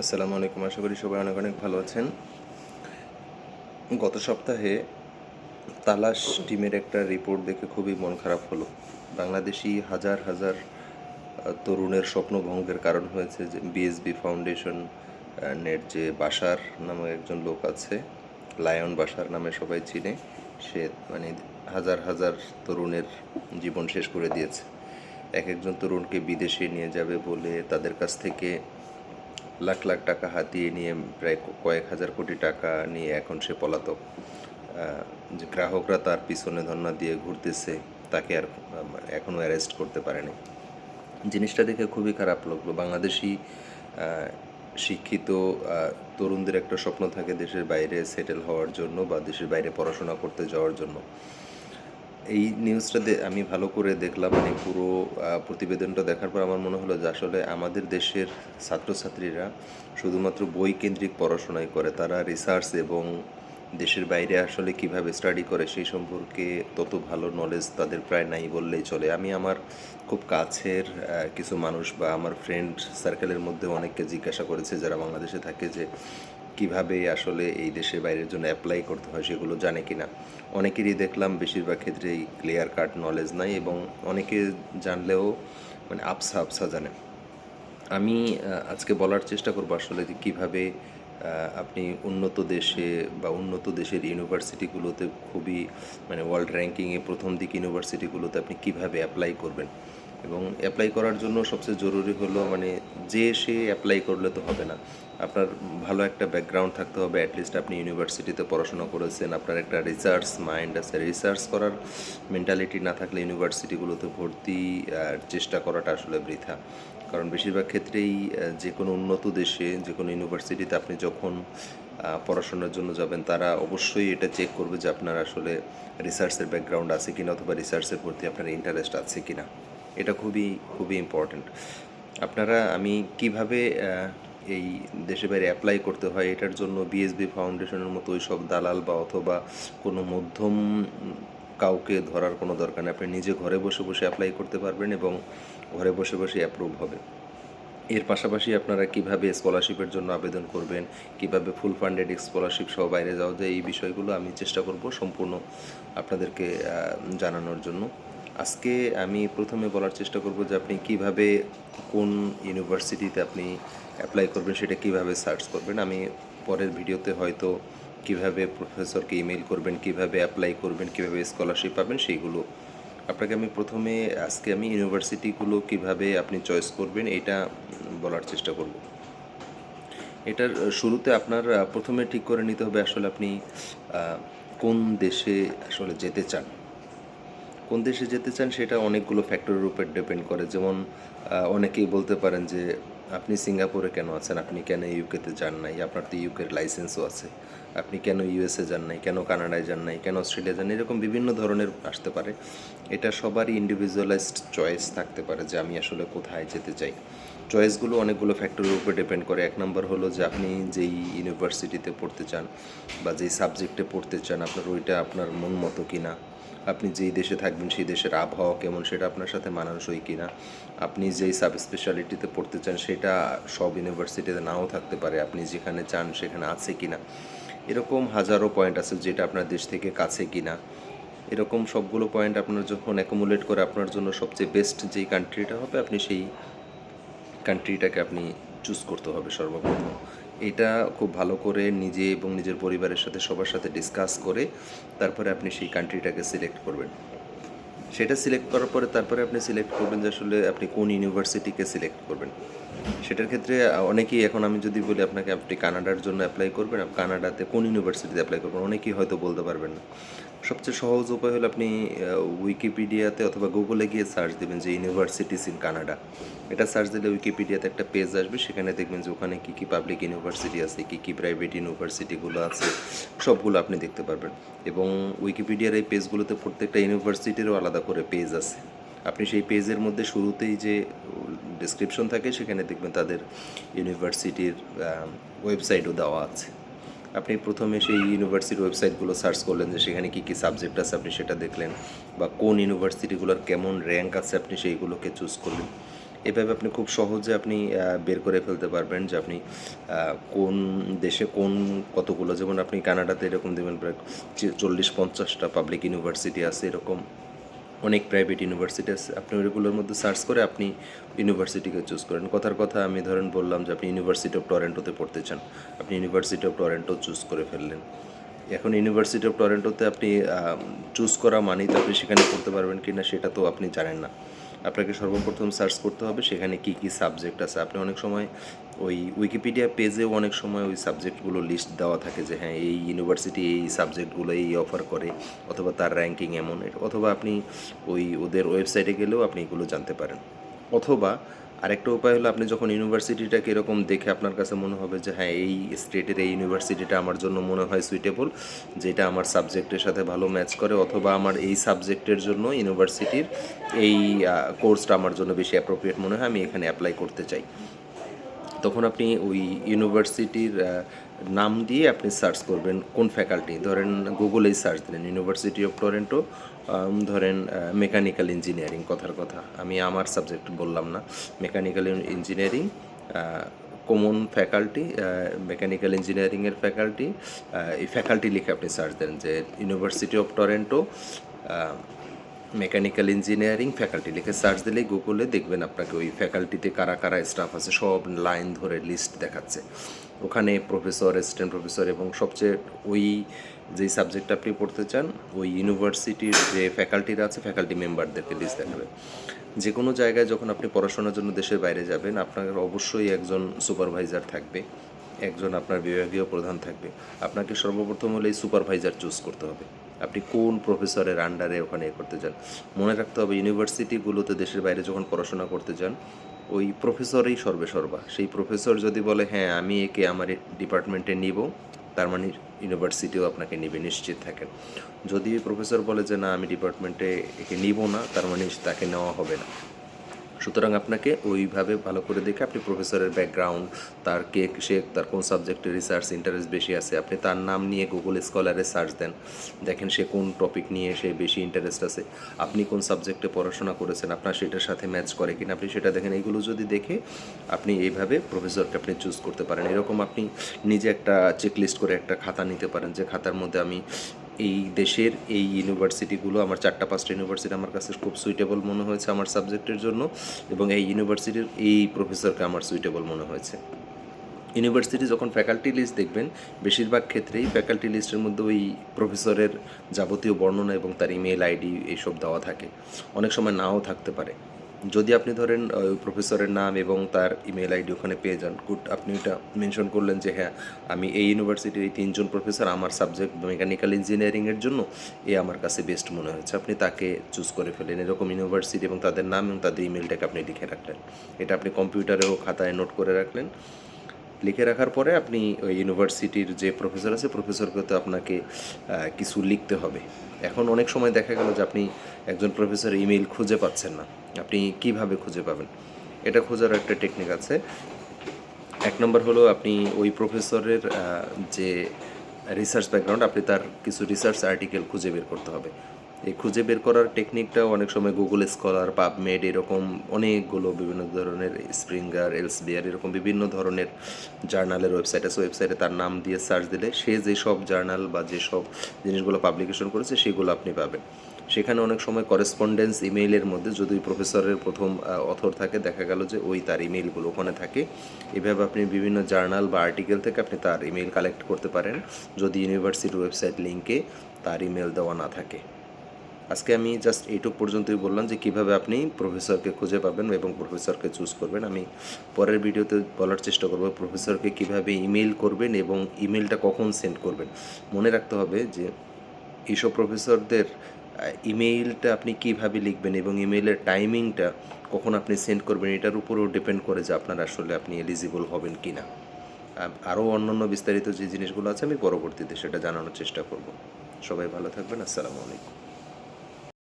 আসসালামু আলাইকুম, আশা করি সবাই অনেক অনেক ভালো আছেন। গত সপ্তাহে তালাশ টিমের একটা রিপোর্ট দেখে খুবই মন খারাপ হলো। বাংলাদেশি হাজার হাজার তরুণের স্বপ্নভঙ্গের কারণ হয়েছে যে বিএসবি ফাউন্ডেশন নেট যে বাসার নামে একজন লোক আছে, লায়ন বাসার নামে সবাই চিনে, সে মানে হাজার হাজার তরুণের জীবন শেষ করে দিয়েছে। এক একজন তরুণকে বিদেশে নিয়ে যাবে বলে তাদের কাছ থেকে লাখ লাখ টাকা হাতিয়ে নিয়ে প্রায় কয়েক হাজার কোটি টাকা নিয়ে এখন সে পলাতক। যে গ্রাহকরা তার পিছনে ধর্না দিয়ে ঘুরতেছে, তাকে আর এখনও অ্যারেস্ট করতে পারেনি। জিনিসটা দেখে খুবই খারাপ লাগল। বাংলাদেশি শিক্ষিত তরুণদের একটা স্বপ্ন থাকে দেশের বাইরে সেটেল হওয়ার জন্য বা দেশের বাইরে পড়াশোনা করতে যাওয়ার জন্য। এই নিউজটা আমি ভালো করে দেখলাম মানে পুরো প্রতিবেদনটা দেখার পর আমার মনে হলো যে আসলে আমাদের দেশের ছাত্রছাত্রীরা শুধুমাত্র বই কেন্দ্রিক পড়াশোনাই করে। তারা রিসার্চ এবং দেশের বাইরে আসলে কীভাবে স্টাডি করে সেই সম্পর্কে তত ভালো নলেজ তাদের প্রায় নাই বললেই চলে। আমি আমার খুব কাছের কিছু মানুষ বা আমার ফ্রেন্ড সার্কেলের মধ্যে অনেককে জিজ্ঞাসা করেছে যারা বাংলাদেশে থাকে যে কীভাবে আসলে এই দেশে বাইরের জন্য অ্যাপ্লাই করতে হয় সেগুলো জানে কিনা। অনেকেরই দেখলাম বেশিরভাগ ক্ষেত্রেই ক্লিয়ার কাট নলেজ নাই এবং অনেকে জানলেও মানে আপসা আবসা জানে। আমি আজকে বলার চেষ্টা করব আসলে যে কীভাবে আপনি উন্নত দেশে বা উন্নত দেশের ইউনিভার্সিটিগুলোতে খুবই মানে ওয়ার্ল্ড র্যাঙ্কিংয়ে প্রথম দিক ইউনিভার্সিটিগুলোতে আপনি কীভাবে অ্যাপ্লাই করবেন। এবং অ্যাপ্লাই করার জন্য সবচেয়ে জরুরি হলো মানে যে সে অ্যাপ্লাই করলে তো হবে না। আপনার ভালো একটা ব্যাকগ্রাউন্ড থাকতে হবে অ্যাটলিস্ট আপনি ইউনিভার্সিটিতে পড়াশোনা করেছেন আপনার একটা রিসার্চ মাইন্ড আছে। রিসার্চ করার মেন্টালিটি না থাকলে ইউনিভার্সিটিগুলোতে ভর্তি আহ, চেষ্টা করাটা আসলে বৃথা। কারণ বেশিরভাগ ক্ষেত্রেই যে কোনো উন্নত দেশে যে কোনো ইউনিভার্সিটিতে আপনি যখন পড়াশোনার জন্য যাবেন তারা অবশ্যই এটা চেক করবে যে আপনার আসলে রিসার্চের ব্যাকগ্রাউন্ড আছে কিনা অথবা রিসার্চের প্রতি আপনার ইন্টারেস্ট আছে কিনা। এটা খুবই খুবই ইম্পর্ট্যান্ট আপনারা আমি কীভাবে এই দেশে বাইরে অ্যাপ্লাই করতে হয়, এটার জন্য বিএসবি ফাউন্ডেশনের মতো ওই সব দালাল বা অথবা কোনো মধ্যম কাউকে ধরার কোনো দরকার নেই। আপনি নিজে ঘরে বসে বসে অ্যাপ্লাই করতে পারবেন এবং ঘরে বসে বসে অ্যাপ্রুভ হবে। এর পাশাপাশি আপনারা কীভাবে স্কলারশিপের জন্য আবেদন করবেন, কীভাবে ফুল ফান্ডেড স্কলারশিপ সহ বাইরে যাওয়া যায়, এই বিষয়গুলো আমি চেষ্টা করব সম্পূর্ণ আপনাদেরকে জানানোর জন্য। আজকে আমি প্রথমে বলার চেষ্টা করব যে আপনি কীভাবে কোন ইউনিভার্সিটিতে আপনি অ্যাপ্লাই করবেন, সেটা কীভাবে সার্চ করবেন। আমি পরের ভিডিওতে হয়তো কীভাবে প্রফেসরকে ইমেল করবেন, কীভাবে অ্যাপ্লাই করবেন, কীভাবে স্কলারশিপ পাবেন, সেইগুলো আপনাকে আমি প্রথমে আজকে আমি ইউনিভার্সিটিগুলো কীভাবে আপনি চয়েস করবেন, এটা বলার চেষ্টা করব। এটার শুরুতে আপনার প্রথমে ঠিক করে নিতে হবে আসলে আপনি কোন দেশে আসলে যেতে চান। কোন দেশে যেতে চান, সেটা অনেকগুলো ফ্যাক্টরের উপর ডিপেন্ড করে। যেমন অনেকেই বলতে পারেন যে, আপনি সিঙ্গাপুরে কেন আছেন? আপনি কেন ইউকেতে যান নাই? আপনার তো ইউকের লাইসেন্সও আছে। আপনি কেন ইউএসএ যান নাই? কেন কানাডায় যান নাই? কেন অস্ট্রেলিয়া যান এরকম বিভিন্ন ধরনের আসতে পারে। এটা সবারই ইন্ডিভিজুয়ালাইজড চয়েস থাকতে পারে যে, আমি আসলে কোথায় যেতে চাই? চয়েসগুলো অনেকগুলো ফ্যাক্টরের উপর ডিপেন্ড করে। এক নম্বর হলো যে আপনি যেই ইউনিভার্সিটিতে পড়তে চান বা যেই সাবজেক্টে পড়তে চান, আপনার ওইটা আপনার মন মতো কি না আপনি যেই দেশে থাকবেন সেই দেশের আবহাওয়া কেমন সেটা আপনার সাথে মানানসই কিনা, আপনি যেই সাব স্পেশালিটিতে পড়তে চান সেটা সব ইউনিভার্সিটিতে নাও থাকতে পারে, আপনি যেখানে চান সেখানে আছে কি না এরকম হাজারো পয়েন্ট আছে যেটা আপনার দেশ থেকে কাছে কিনা। এরকম সবগুলো পয়েন্ট আপনার যখন অ্যাকুমুলেট করে, আপনার জন্য সবচেয়ে বেস্ট যেই কান্ট্রিটা হবে, আপনি সেই কান্ট্রিটাকে আপনি চুজ করতে হবে সর্বপ্রথম। এটা খুব ভালো করে নিজে এবং নিজের পরিবারের সাথে, সবার সাথে ডিসকাস করে তারপরে আপনি সেই কান্ট্রিটাকে সিলেক্ট করবেন। সেটা সিলেক্ট করার পরে তারপরে আপনি সিলেক্ট করবেন যে আসলে আপনি কোন ইউনিভার্সিটিকে সিলেক্ট করবেন। সেটার ক্ষেত্রে অনেকেই এখন আমি যদি বলি আপনাকে আপনি কানাডার জন্য অ্যাপ্লাই করবেন, কানাডাতে কোন ইউনিভার্সিটিতে অ্যাপ্লাই করবেন, অনেকেই হয়তো বলতে পারবেন না। সবচেয়ে সহজ উপায় হলো আপনি উইকিপিডিয়াতে অথবা গুগলে গিয়ে সার্চ দেবেন যে ইউনিভার্সিটিস ইন কানাডা এটা সার্চ দিলে উইকিপিডিয়াতে একটা পেজ আসবে, সেখানে দেখবেন যে ওখানে কী কী পাবলিক ইউনিভার্সিটি আছে, কী কী প্রাইভেট ইউনিভার্সিটিগুলো আছে, সবগুলো আপনি দেখতে পারবেন। এবং উইকিপিডিয়ার এই পেজগুলোতে প্রত্যেকটা ইউনিভার্সিটিরও আলাদা করে পেজ আছে। আপনি সেই পেজের মধ্যে শুরুতেই যে ডিসক্রিপশন থাকে, সেখানে দেখবেন তাদের ইউনিভার্সিটির ওয়েবসাইটও দেওয়া আছে। আপনি প্রথমে সেই ইউনিভার্সিটির ওয়েবসাইটগুলো সার্চ করলেন যে সেখানে কী কী সাবজেক্ট আছে আপনি সেটা দেখলেন, বা কোন ইউনিভার্সিটিগুলোর কেমন র্যাঙ্ক আছে আপনি সেইগুলোকে চুজ করলেন। এভাবে আপনি খুব সহজে আপনি বের করে ফেলতে পারবেন যে আপনি কোন দেশে কোন কতগুলো, যেমন আপনি কানাডাতে এরকম দেবেন প্রায় চল্লিশ পঞ্চাশটা পাবলিক ইউনিভার্সিটি আছে এরকম। অনেক প্রাইভেট ইউনিভার্সিটি আছে আপনি ওইগুলোর মধ্যে সার্চ করে আপনি ইউনিভার্সিটিকে চুজ করেন। কথার কথা আমি ধরেন বললাম যে আপনি ইউনিভার্সিটি অফ টরেন্টোতে পড়তে চান, আপনি ইউনিভার্সিটি অফ টরেন্টো চুজ করে ফেললেন। এখন ইউনিভার্সিটি অফ টরেন্টোতে আপনি চুজ করা মানেই তো আপনি সেখানে পড়তে পারবেন কি না সেটা তো আপনি জানেন না। আপনাকে সর্বপ্রথম সার্চ করতে হবে, সেখানে কি কি সাবজেক্ট আছে। আপনি অনেক সময় ওই উইকিপিডিয়া পেজেও অনেক সময় ওই সাবজেক্টগুলো লিস্ট দেওয়া থাকে যে হ্যাঁ এই ইউনিভার্সিটি এই সাবজেক্টগুলো এই অফার করে, অথবা তার র্যাঙ্কিং এমন। অথবা আপনি ওই ওদের ওয়েবসাইটে গেলেও আপনি এগুলো জানতে পারেন। অথবা আরেকটা উপায় হলো আপনি যখন ইউনিভার্সিটিটাকে এরকম দেখে আপনার কাছে মনে হবে যে হ্যাঁ এই স্টেটের এই ইউনিভার্সিটিটা আমার জন্য মনে হয় সুইটেবল যেটা আমার সাবজেক্টের সাথে ভালো ম্যাচ করে, অথবা আমার এই সাবজেক্টের জন্য ইউনিভার্সিটির এই কোর্সটা আমার জন্য বেশি অ্যাপ্রোপ্রিয়েট মনে হয়, আমি এখানে অ্যাপ্লাই করতে চাই। তখন আপনি ওই ইউনিভার্সিটির নাম দিয়ে আপনি সার্চ করবেন কোন ফ্যাকাল্টি ধরেন গুগলেই সার্চ দিলেন ইউনিভার্সিটি অফ টরেন্টো ধরেন মেকানিক্যাল ইঞ্জিনিয়ারিং কথার কথা। আমি আমার সাবজেক্ট বললাম না। Mechanical engineering common faculty mechanical ইঞ্জিনিয়ারিংয়ের ফ্যাকাল্টি এই ফ্যাকাল্টি লিখে আপনি সার্চ দেন যে university of Toronto mechanical engineering faculty লিখে সার্চ দিলেই গুগলে দেখবেন আপনাকে ওই ফ্যাকাল্টিতে কারা কারা স্টাফ আছে, সব লাইন ধরে লিস্ট দেখাচ্ছে। ওখানে প্রফেসর অ্যাসিস্ট্যান্ট প্রফেসর এবং সবচেয়ে ওই যেই সাবজেক্ট আপনি পড়তে চান, ওই ইউনিভার্সিটির যে ফ্যাকাল্টিরা আছে ফ্যাকাল্টি মেম্বারদেরকে লিস্ট দেখাবে। যে কোনো জায়গায় যখন আপনি পড়াশোনার জন্য দেশের বাইরে যাবেন, আপনার অবশ্যই একজন সুপারভাইজার থাকবে, একজন আপনার বিভাগীয় প্রধান থাকবে। আপনাকে সর্বপ্রথম হলে এই সুপারভাইজার চুজ করতে হবে। আপনি কোন প্রফেসরের আন্ডারে ওখানে এ করতে চান? মনে রাখতে হবে ইউনিভার্সিটিগুলোতে দেশের বাইরে যখন পড়াশোনা করতে যান, ওই প্রফেসরই সর্বেসর্বা। সেই প্রফেসর যদি বলে হ্যাঁ আমি একে আমার ডিপার্টমেন্টে নিব, তার মানে ইউনিভার্সিটিও আপনাকে নিবে, নিশ্চিত থাকেন। যদি প্রফেসর বলে যে, না, আমি ডিপার্টমেন্টে একে নিব না, তার মানে তাকে নেওয়া হবে না। সুতরাং আপনাকে ওইভাবে ভালো করে দেখে আপনি প্রফেসরের ব্যাকগ্রাউন্ড তার কে সে, তার কোন সাবজেক্টে রিসার্চ ইন্টারেস্ট বেশি আছে, আপনি তার নাম নিয়ে গুগল স্কলারে সার্চ দেন। দেখেন সে কোন টপিক নিয়ে সে বেশি ইন্টারেস্ট আছে। আপনি কোন সাবজেক্টে পড়াশোনা করেছেন, আপনার সেটার সাথে ম্যাচ করে কিনা, আপনি সেটা দেখেন। এইগুলো যদি দেখে আপনি এইভাবে প্রফেসরকে আপনি চুজ করতে পারেন। এরকম আপনি নিজে একটা চেকলিস্ট করে একটা খাতা নিতে পারেন, যে খাতার মধ্যে আমি এই দেশের এই ইউনিভার্সিটিগুলো, আমার চারটা, পাঁচটা ইউনিভার্সিটি আমার কাছে খুব সুইটেবল মনে হয়েছে আমার সাবজেক্টের জন্য এবং এই ইউনিভার্সিটির এই প্রফেসরকে আমার সুইটেবল মনে হয়েছে। ইউনিভার্সিটি যখন ফ্যাকাল্টি লিস্ট দেখবেন, বেশিরভাগ ক্ষেত্রেই ফ্যাকাল্টি লিস্টের মধ্যে ওই প্রফেসরের যাবতীয় বর্ণনা এবং তার ইমেল আইডি এইসব দেওয়া থাকে। অনেক সময় নাও থাকতে পারে। যদি আপনি ধরেন প্রফেসরের নাম এবং তার ইমেল আইডি ওখানে পেয়ে যান, গুড, আপনি এটা মেনশন করলেন যে হ্যাঁ আমি এই ইউনিভার্সিটির এই তিনজন প্রফেসর আমার সাবজেক্ট মেকানিক্যাল ইঞ্জিনিয়ারিংয়ের জন্য এ আমার কাছে বেস্ট মনে হয়েছে। আপনি তাকে চুজ করে ফেলেন এরকম ইউনিভার্সিটি এবং তাদের নাম এবং তাদের ইমেলটাকে আপনি লিখে রাখলেন। এটা আপনি কম্পিউটারেও খাতায় নোট করে রাখলেন। লিখে রাখার পরে আপনি ওই ইউনিভার্সিটির যে প্রফেসর আছে প্রফেসরকে তো আপনাকে কিছু লিখতে হবে। এখন অনেক সময় দেখা গেল যে আপনি একজন প্রফেসর ইমেল খুঁজে পাচ্ছেন না। আপনি কীভাবে খুঁজে পাবেন? এটা খোঁজার একটা টেকনিক আছে। এক নম্বর হলো আপনি ওই প্রফেসরের যে রিসার্চ ব্যাকগ্রাউন্ড আপনি তার কিছু রিসার্চ আর্টিকেল খুঁজে বের করতে হবে। এই খুঁজে বের করার টেকনিকটাও অনেক সময় গুগল স্কলার পাবমেড এরকম অনেকগুলো বিভিন্ন ধরনের স্প্রিঙ্গার এলসবিআর এরকম বিভিন্ন ধরনের জার্নালের ওয়েবসাইট আছে। ওয়েবসাইটে তার নাম দিয়ে সার্চ দিলে সে যেসব জার্নাল বা যেসব জিনিসগুলো পাবলিকেশন করেছে, সেগুলো আপনি পাবেন। সেখানে অনেক সময় করেসপন্ডেন্স ইমেইলের মধ্যে যদি প্রফেসরের প্রথম অথর থাকে, দেখা গেল যে ওই তার ইমেইলগুলো ওখানে থাকে। এভাবে আপনি বিভিন্ন জার্নাল বা আর্টিকেল থেকে আপনি তার ইমেইল কালেক্ট করতে পারেন। যদি ইউনিভার্সিটির ওয়েবসাইট লিঙ্কে তার ইমেল দেওয়া না থাকে। আজকে আমি জাস্ট এইটুক পর্যন্তই বললাম যে কীভাবে আপনি প্রফেসরকে খুঁজে পাবেন এবং প্রফেসরকে চুজ করবেন। আমি পরের ভিডিওতে বলার চেষ্টা করব প্রফেসরকে কীভাবে ইমেল করবেন এবং ইমেলটা কখন সেন্ড করবেন। মনে রাখতে হবে যে এইসব প্রফেসরদের ইমেইলটা আপনি কীভাবে লিখবেন এবং ইমেইলের টাইমিংটা কখন আপনি সেন্ড করবেন এটার উপরেও ডিপেন্ড করে যে আপনার আসলে আপনি এলিজিবল হবেন কি না আরও অন্যান্য বিস্তারিত যে জিনিসগুলো আছে আমি পরবর্তীতে সেটা জানানোর চেষ্টা করব। সবাই ভালো থাকবেন, আসসালামু আলাইকুম।